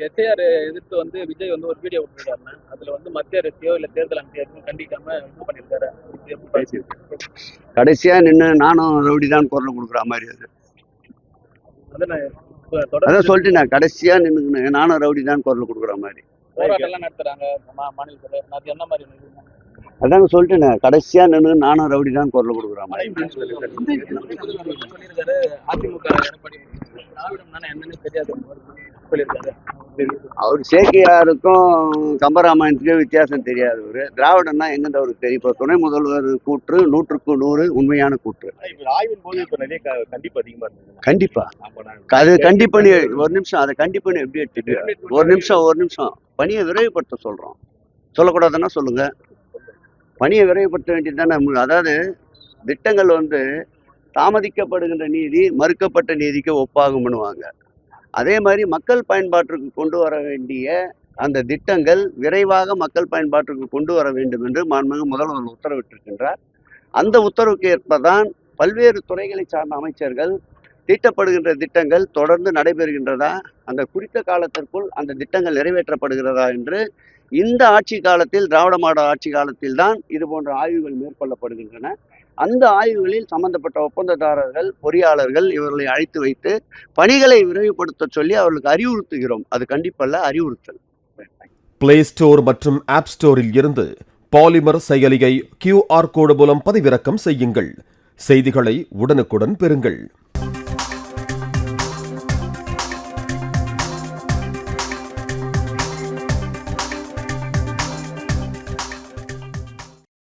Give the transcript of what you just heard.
SIR எதிர்த்து வந்து விஜய் வந்து ஒரு வீடியோ விட்டுருக்காருன்னா அதுல வந்து மத்திய அரசையோ இல்ல தேர்தல் அமைச்சரையும் கண்டிக்காம இது பாக்குறீங்க? கடைசியா நின்று நானும் ரவுடி தான் குரல் கொடுக்குற மாதிரி அது. அதான் சொல்லிட்டு நான் கடைசியா நின்று நானும் ரவுடி தான் குரல் கொடுக்குற மாதிரி? அதாங்க சொல்லிட்டு கடைசியா நின்று நானும் ரவுடி தான் குரல் கொடுக்குற மாதிரி. அதிமுக அவர் சேக்கியாருக்கும் கம்பராமாயணத்துக்கும் வித்தியாசம் தெரியாது அவரு. திராவிடம்னா எங்கேருந்து அவருக்கு தெரியும்? இப்போ துணை முதல்வர் கூற்று நூற்றுக்கு நூறு உண்மையான கூற்று. ஆய்வின் போது இப்ப நிறைய கண்டிப்பு அதிகமா இருந்தது. கண்டிப்பா. அது கண்டிப்பணி ஒரு நிமிஷம் அதை கண்டிப்பணி எப்படி எடுத்துட்டு? ஒரு நிமிஷம் ஒரு நிமிஷம். பணியை விரைவுபடுத்த சொல்றோம். சொல்லக்கூடாதுன்னா சொல்லுங்க. பணியை விரைவுபடுத்த வேண்டியது தானே அதாவது திட்டங்கள் வந்து தாமதிக்கப்படுகின்ற நீதி மறுக்கப்பட்ட நீதிக்கு ஒப்பாகும் பண்ணுவாங்க அதே மாதிரி மக்கள் பயன்பாட்டிற்கு கொண்டு வர வேண்டிய அந்த திட்டங்கள் விரைவாக மக்கள் பயன்பாட்டிற்கு கொண்டு வர வேண்டும் என்று மாண்புமிகு முதல்வர் உத்தரவிட்டிருக்கின்றார். அந்த உத்தரவுக்கு ஏற்பதான் பல்வேறு துறைகளை சார்ந்த அமைச்சர்கள் தீட்டப்படுகின்ற திட்டங்கள் தொடர்ந்து நடைபெறுகின்றதா அந்த குறித்த காலத்திற்குள் அந்த திட்டங்கள் நிறைவேற்றப்படுகிறதா என்று இந்த ஆட்சி காலத்தில் திராவிட மாடல் ஆட்சி காலத்தில் தான் இது போன்ற ஆய்வுகள் மேற்கொள்ளப்படுகின்றன. அந்த ஆய்வுகளில் சம்பந்தப்பட்ட ஒப்பந்ததாரர்கள் பொறியாளர்கள் இவர்களை அழைத்து வைத்து பணிகளை விரைவுபடுத்த சொல்லி அவர்களுக்கு அறிவுறுத்துகிறோம். அது கண்டிப்பல்ல அறிவுறுத்தல். பிளே ஸ்டோர் மற்றும் ஆப் ஸ்டோரில் இருந்து பாலிமர் செயலியை கியூஆர் கோடு மூலம் பதிவிறக்கம் செய்யுங்கள். செய்திகளை உடனுக்குடன் பெறுங்கள்.